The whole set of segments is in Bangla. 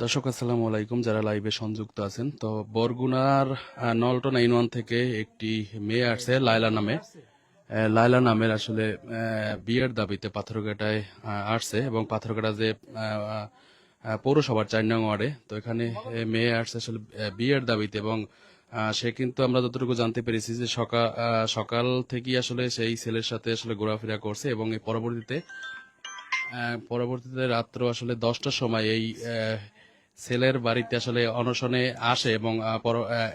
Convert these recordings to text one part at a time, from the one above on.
দর্শক, আসসালামু আলাইকুম। যারা লাইভে সংযুক্ত আছেন, তো বরগুনার নলটন আইন ওয়ান থেকে একটি মেয়ে আসছে, লায়লা নামে। লায়লা নামের আসলে বিয়ের দাবিতে পাথরঘাটায় আসছে এবং পাথরঘাটা যে পৌরসভার চার নং ওয়ার্ডে, তো এখানে মেয়ে আসছে আসলে বিয়ের দাবিতে এবং সে কিন্তু আমরা যতটুকু জানতে পেরেছি যে সকাল সকাল থেকেই আসলে সেই ছেলের সাথে আসলে ঘোরাফেরা করছে এবং পরবর্তীতে পরবর্তীতে রাত্র আসলে দশটার সময় এই ছেলের বাড়িতে আসলে অনশনে আসে এবং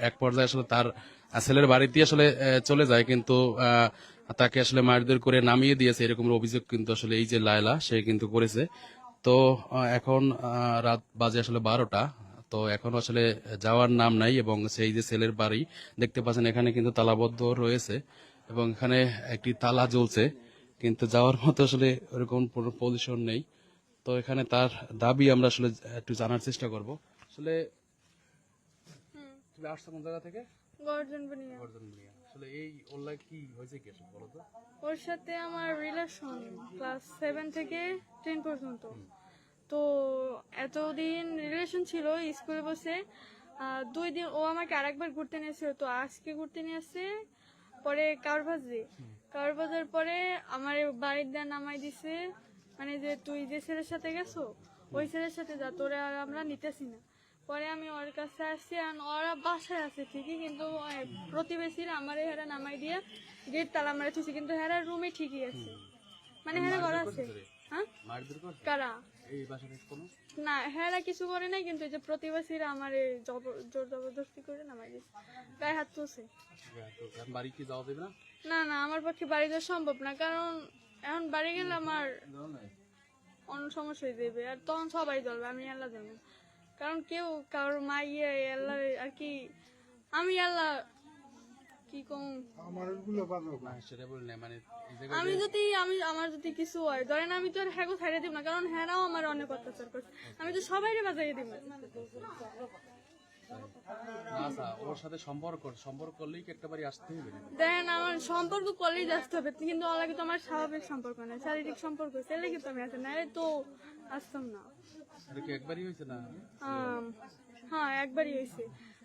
এক পর্যায়ে আসলে তার ছেলের বাড়িতে আসলে চলে যায় কিন্তু তাকে আসলে মারধর করে নামিয়ে দিয়েছে এরকম অভিযোগ কিন্তু আসলে এই যে লায়লা, সে কিন্তু করেছে। তো এখন রাত বাজে আসলে বারোটা। তো এখন আসলে যাওয়ার নাম নাই এবং সেই যে ছেলের বাড়ি দেখতে পাচ্ছেন এখানে কিন্তু তালাবদ্ধ রয়েছে এবং এখানে একটি তালা জ্বলছে। কিন্তু যাওয়ার মতো আসলে ওরকম পজিশন নেই। তো এখানে তার দাবি আমরা আসলে একটু জানার চেষ্টা করব। আসলে তুমি আসছো কোন জায়গা থেকে? গর্জন বানিয়া। আসলে এই অনলাইন কি হয়েছে কি আসলে বলো তো? ওর সাথে আমার রিলেশন ক্লাস সেভেন থেকে টেন পর্যন্ত। তো এতদিন রিলেশন ছিল স্কুলে বসে দুই দিন ও আমাকে আরেকবার ঘুরতে নিয়েছিল তো আজকে ঘুরতে নিয়ে আসছে পরে কারবাজে। কারবাজার পরে আমার বাড়ির দেয়া নামাই দিছে। মানে যে তুই যে ছেলের সাথে গেছো ওই ছেলের সাথে যা তোরা আর আমরা নিতেছি না। পরে আমি ওর কাছে আসছি আর ওরা বাসায় আছে ঠিকই কিন্তু প্রতিবেশীরা আমার হেরা নামাই দিয়ে গেট তালা মারা থুইছে কিন্তু হেরা রুমে ঠিকই আছে। মানে হেরা ঘর আছে। হ্যাঁ? কারা? না হেরা কিছু করে নাই কিন্তু যে প্রতিবেশীরা আমার জোর জবরদস্তি করে নামাই দিচ্ছে গায়ে হাত তুলছে। বাড়ি কি যাওয়া দেবে না? না না আমার পক্ষে বাড়ি যাওয়া সম্ভব না কারণ এখন বাড়ি গেলে আমার অন্য সমস্যা হয়ে যাবে আর তখন সবাই জ্বলবে আমি আল্লাহ জানব কারণ কেউ কারোর মা ইয়ে আল্লাহ আর কি আমি আল্লাহ কি কম? না। সেটা বলি মানে আমি যদি আমি আমার যদি কিছু হয় ধরেন আমি তো আর হ্যাগো ছাড়িয়ে দিব না কারণ হ্যাঁরাও আমার অনেক অত্যাচার করছে। আমি তো সবাইরে বাজাইয়ে দিব ওর সাথে সম্পর্ক সম্পর্ক করলেই কি একটা বাড়ি আসতে হবে? দেন আমার সম্পর্ক করলেই আসতে হবে কিন্তু তো আমার স্বাভাবিক সম্পর্ক না শারীরিক সম্পর্ক সেলে কিন্তু আমি আসি না তো আসতাম না। এটা কি একবারই হয়েছে না? হ্যাঁ একবারই হয়েছে।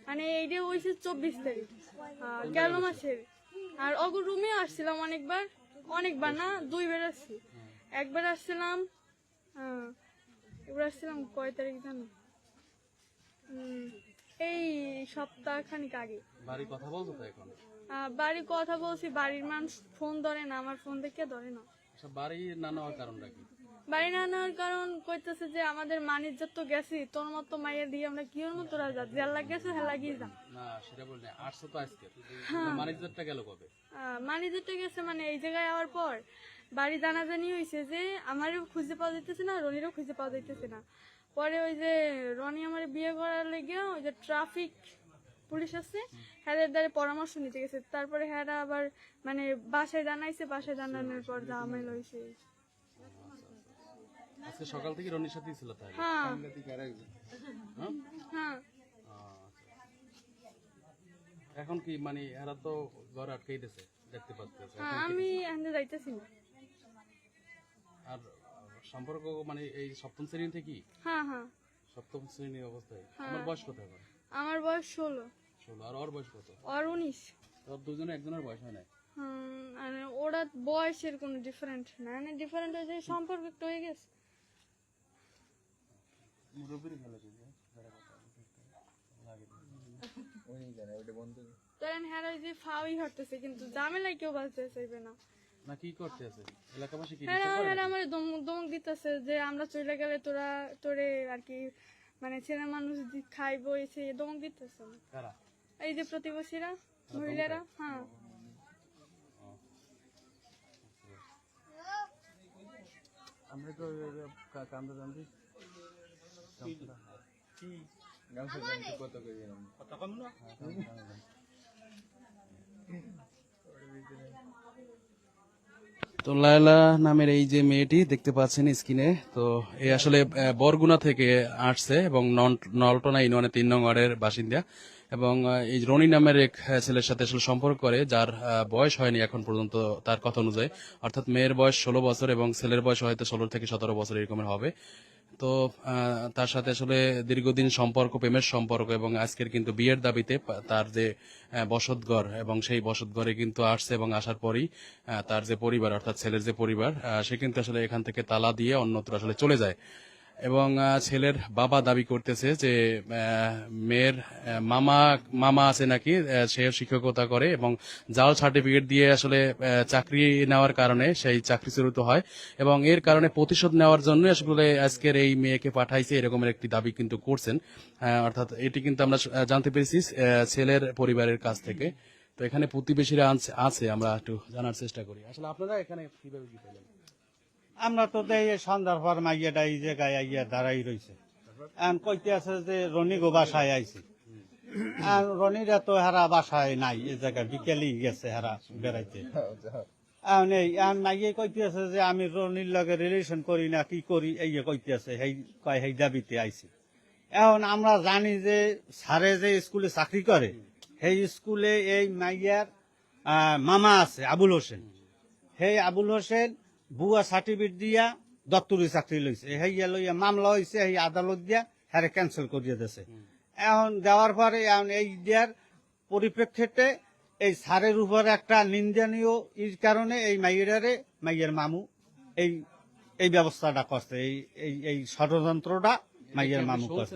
মানে এইটা হয়েছে চব্বিশ তারিখ গেল মাসের। আর অগুর রুমে আসছিলাম অনেকবার অনেকবার না দুইবার আসছি। একবার আসছিলাম এবার আসছিলাম কয় তারিখ জানো? উম, এই সপ্তাহ খানিক আগে। বাড়ি কথা বলছো তো এখন? বাড়ির কথা বলছি বাড়ির মানুষ ফোন ধরে না আমার ফোন দেখে ধরে না। আচ্ছা বাড়ি না নেওয়ার কারণটা কি? বাড়ি না নেওয়ার কারণ কইতেছে যে আমাদের তো গেছি তোর মতো মাইয়া দিয়ে আমরা কি জেল গেছে হেলা গিয়ে যা। না সেটা বলি না আসছো তো আজকে। মানিজারটা গেল কবে? গেছে মানে এই জায়গায় যাওয়ার পর বাড়ি জানাজানি হয়েছে যে আমারও খুঁজে পাওয়া যাইতেছে না রনিরও খুঁজে পাওয়া যাইতেছে না। পরে ওই যে রনি আমার বিয়ে করার লেগে ওই যে ট্রাফিক পুলিশ আছে হ্যাদের দ্বারা পরামর্শ নিতে গেছে। তারপরে হ্যারা আবার মানে বাসায় জানাইছে বাসায় জানানোর পর জামাইল হয়েছে আজকে সকাল থেকে রনির সাথেই ছিল তাই হ্যাঁ। হ্যাঁ? হ্যাঁ। আচ্ছা। এখন কি মানে এরা তো ঘর আটকেই দেখতে পাচ্ছে হ্যাঁ আমি এখানে যাইতেছি না। আর সম্পর্ক মানে এই সপ্তম শ্রেণি থেকে হ্যাঁ হ্যাঁ। সপ্তম শ্রেণির অবস্থায়। আমার বয়স কত এখন? আমার বয়স ষোলো। ষোলো। আর ওর বয়স কত? আর উনিশ। তোর দুজনে একজনের বয়স হয় না মানে ওরা বয়সের কোনো ডিফারেন্ট না। মানে ডিফারেন্ট হয়েছে সম্পর্ক একটু হয়ে গেছে। মুরব্বীর ভালো ছিল ধরেন হ্যাঁ ওই যে ফাউই হটতেছে কিন্তু ঝামেলায় কেউ বাঁচতে চাইবে না। না কি করতে আছে এলাকাবাসী কি হ্যাঁ হ্যাঁ আমার দমক দমক দিতেছে যে আমরা চলে গেলে তোরা তোরে আর কি মানে ছেলে মানুষ খাইবো এসে দমক দিতেছে। কারা? এই যে প্রতিবেশীরা মহিলারা হ্যাঁ। আমরা তো কান্দা জানছি তো লায়লা নামের এই যে মেয়েটি দেখতে পাচ্ছেন স্ক্রিনে, তো এই আসলে বরগুনা থেকে আসছে এবং নলটনা ইউনিয়নে তিন নং ওয়ার্ডের বাসিন্দা। এবং এই রনি নামের এক ছেলের সাথে আসলে সম্পর্ক করে, যার বয়স হয়নি এখন পর্যন্ত তার কথা অনুযায়ী। অর্থাৎ মেয়ের বয়স ষোলো বছর এবং ছেলের বয়স হয়তো ষোলো থেকে সতেরো বছর এরকমের হবে। তো তার সাথে আসলে দীর্ঘদিন সম্পর্ক, প্রেমের সম্পর্ক এবং আজকের কিন্তু বিয়ের দাবিতে তার যে বসতঘর এবং সেই বসতঘরে কিন্তু আসছে এবং আসার পরই তার যে পরিবার অর্থাৎ ছেলের যে পরিবার সে কিন্তু আসলে এখান থেকে তালা দিয়ে অন্যত্র আসলে চলে যায়। এবং ছেলের বাবা দাবি করতেছে যে মেয়ের মামা মামা আছে নাকি সে শিক্ষকতা করে এবং জাল সার্টিফিকেট দিয়ে আসলে চাকরি নেওয়ার কারণে সেই চাকরি চাকরিচ্যুত হয় এবং এর কারণে প্রতিশোধ নেওয়ার জন্য আসলে আজকের এই মেয়েকে পাঠাইছে এরকমের একটি দাবি কিন্তু করছেন। অর্থাৎ এটি কিন্তু আমরা জানতে পেরেছি ছেলের পরিবারের কাছ থেকে। তো এখানে প্রতিবেশীরা আছে, আমরা একটু জানার চেষ্টা করি। আসলে আপনারা এখানে কীভাবে কি পেলেন? আমরা তো দেই সন্ধ্যার পর মাইয়াটা এই জায়গায় আইয়া দাঁড়াই রয়েছে এখন কইতে আছে যে রনি গো বাসায় আইছে। আর রনিরা তো হারা বাসায় নাই, এই জায়গায় বিকেলই গেছে হারা বেড়াইতে। এখন এই মাইয়ে কইতে আছে যে আমি রনির লগে রিলেশন করি না, কি করি? এই কইতে আছে সেই কয় সেই দাবিতে আইছে। এখন আমরা জানি যে স্যারে যে স্কুলে চাকরি করে সেই স্কুলে এই মাইয়ার মামা আছে, আবুল হোসেন। সেই আবুল হোসেন বুয়া সার্টিফিকেট দিয়া দপ্তরি চাকরি লইছে হেইয়া লইয়া মামলা হয়েছে সেই আদালত দিয়া হ্যারে ক্যান্সেল করিয়ে দিয়েছে এখন দেওয়ার পরে এখন এই দেওয়ার পরিপ্রেক্ষিতে এই সারের উপর একটা নিন্দনীয় ইর কারণে এই মাইয়ারে মাইয়ের মামু এই এই ব্যবস্থাটা করছে এই এই এই ষড়যন্ত্রটা মাইয়ের মামু করছে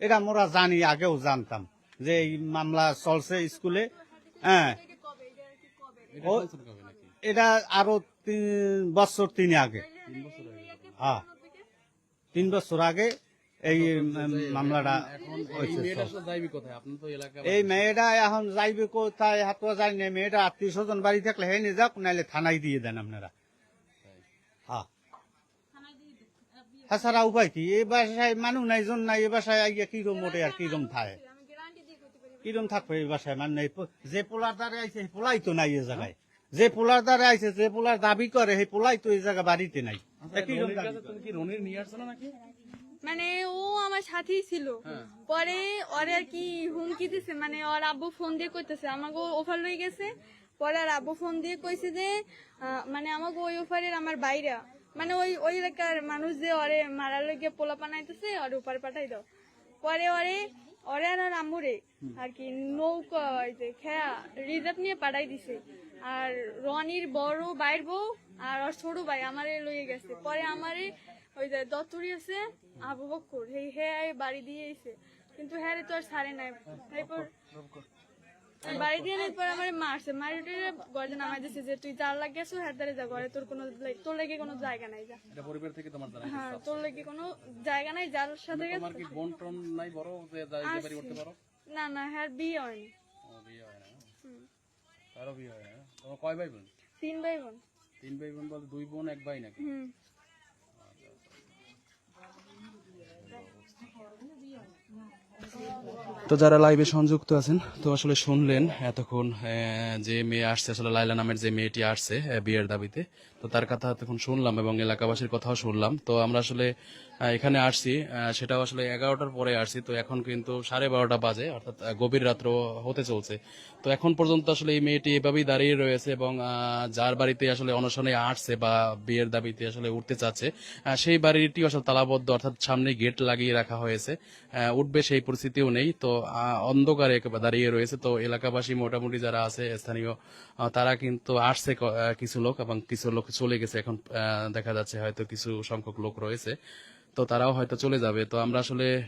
এটা মোরা জানি আগেও জানতাম যে এই মামলা চলছে স্কুলে। হ্যাঁ এটা আরও তিন বছর, তিন আগে। হ্যাঁ। তিন বছর আগে এই মামলাটা এই মেয়েটা এখন যাইবে কোথায়, হাত যাই না মেয়েটা আত্মীয় স্বজন বাড়ি থাকলে হে নিয়ে যাক নাহলে থানায় দিয়ে দেন আপনারা। হ্যাঁ। হ্যাঁ সারা উপায় কি? এই বাসায় মানুষ নাই, জন নাই এই বাসায় আইয়া কিরম মোটে আর কিরম থাকে? কিরম থাকবে এই বাসায় মানে যে পোলার দ্বারে আইছে পোলাই তো নাই এই জায়গায়। যে পোলার দ্বারে আইছে যে পোলার দাবি করে সেই পোলাই তো এই জায়গা বাড়িতে নাই। নাকি? মানে ও আমার সাথেই ছিল। পরে ওরে আর কি হুমকি দিছে মানে ওর আব্বু ফোন দিয়ে কইতেছে আমাকে অফার লই গেছে। পরে আর আব্বু ফোন দিয়ে কইছে যে মানে আমাকে ওই অফারের আমার বাইরা। মানে ওই ওই এলাকার মানুষ যে ওরে মারার লইগে পোলা পানাইতেছে ওর উপর পাঠাই দাও। পরে ওরে ওরে আর আম্মুরে আর কি নৌকা ওই যে খেয়া রিজার্ভ নিয়ে পাঠাই দিছে। আর রনির বড় বাইর বউ আর ওর ছোট ভাই আমারে লইয়ে গেছে। পরে আমারে ওই যে দত্তরি আছে আবু বক্কর সেই হ্যাঁ বাড়ি দিয়ে এসে কিন্তু হ্যাঁ তো আর সারে নাই। এরপর বাড়ি দিয়ে নেই পর আমার মারছে। গর্জে নামাই দিছে যে তুই যার লাগিয়েছো হ্যাঁ দাঁড়ে যা ঘরে তোর কোনো তোর লেগে কোনো জায়গা নাই যা। এটা পরিবার থেকে তোমার হ্যাঁ তোর লেগে কোনো জায়গা নাই যার সাথে তোমার কি বোন টোন নাই বড় যে বাড়ি করতে পারো? না না হ্যাঁ বিয়ে হয়নি। বিয়ে হয় না। তারও বিয়ে হয় না? তোমার কয় ভাই বোন? তিন ভাই বোন। তিন ভাই বোন বলতে দুই বোন এক ভাই নাকি? হুম। তো যারা লাইভে সংযুক্ত আছেন তো আসলে শুনলেন এতক্ষণ যে মেয়ে আসছে আসলে লাইলা নামের যে মেয়েটি আসছে বিয়ের দাবিতে। তো তার কথা এতক্ষণ শুনলাম এবং এলাকাবাসীর কথাও শুনলাম। তো আমরা আসলে এখানে আসছি। সেটাও আসলে এগারোটার পরে আসছি। তো এখন কিন্তু সাড়ে বারোটা বাজে, অর্থাৎ গভীর রাত্র হতে চলছে। তো এখন পর্যন্ত আসলে এই মেয়েটি এভাবেই দাঁড়িয়ে রয়েছে এবং যার বাড়িতে আসলে অনশনে আসছে বা বিয়ের দাবিতে আসলে উঠতে চাচ্ছে সেই বাড়িটি আসলে তালাবদ্ধ, অর্থাৎ সামনে গেট লাগিয়ে রাখা হয়েছে। উঠবে সেই পরিস্থিতিও নেই। তো অন্ধকারে দাঁড়িয়ে রয়েছে। তো এলাকাবাসী মোটামুটি যারা আছে, স্থানীয় তারা কিন্তু আসছে কিছু লোক এবং কিছু লোক চলে গেছে। এখন দেখা যাচ্ছে হয়তো কিছু সংখ্যক লোক রয়েছে। তো তারাও হয়তো চলে যাবে। তো আমরা আসলে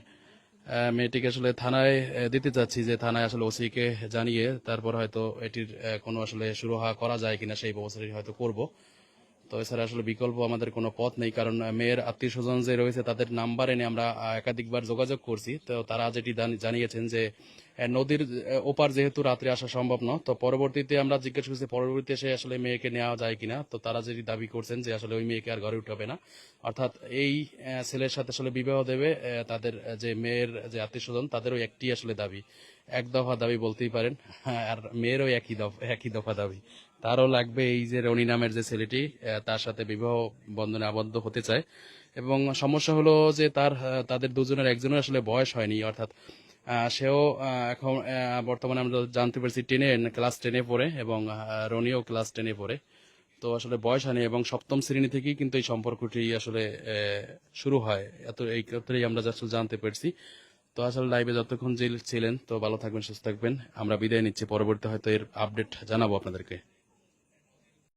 মেয়েটিকে আসলে থানায় দিতে চাচ্ছি যে থানায় আসলে ওসিকে জানিয়ে তারপর হয়তো এটির কোনো আসলে সুরহা করা যায় কিনা সেই ব্যবস্থাটি হয়তো করব। তো এছাড়া আসলে বিকল্প আমাদের কোনো পথ নেই, কারণ মেয়ের আত্মীয় স্বজন যে রয়েছে তাদের নাম্বার এনে আমরা একাধিকবার যোগাযোগ করছি। তো তারা যেটি জানি- জানিয়েছেন যে নদীর ওপার যেহেতু রাত্রে আসা সম্ভব নয় তো পরবর্তীতে আমরা জিজ্ঞেস করছি পরবর্তীতে সে আসলে মেয়েকে নেওয়া যায় কিনা? তো তারা যদি দাবি করছেন যে আসলে ওই মেয়েকে আর ঘরে উঠাবে না। অর্থাৎ এই ছেলের সাথে আসলে বিবাহ দেবে তাদের যে মেয়ের যে আত্মীয় স্বজন তাদেরও একটি আসলে দাবি। এক দফা দাবি বলতেই পারেন হ্যাঁ, আর মেয়েরও একই দফা একই দফা দাবি। তারও লাগবে এই যে রনি নামের যে ছেলেটি তার সাথে বিবাহ বন্ধনে আবদ্ধ হতে চায়। এবং সমস্যা হলো যে তার তাদের দুজনের একজনের আসলে বয়স হয়নি অর্থাৎ সেও এখন বর্তমানে আমরা জানতে পেরেছি টেনে, ক্লাস টেনে পড়ে এবং রনিও ক্লাস টেনে পড়ে। তো আসলে বয়স হয়নি এবং সপ্তম শ্রেণি থেকেই কিন্তু এই সম্পর্কটি আসলে শুরু হয়। এত, এই ক্ষেত্রেই আমরা আসলে জানতে পেরেছি। তো আসলে লাইভে যতক্ষণ যে ছিলেন, তো ভালো থাকবেন, সুস্থ থাকবেন। আমরা বিদায় নিচ্ছি। পরবর্তী হয়তো এর আপডেট জানাব আপনাদেরকে।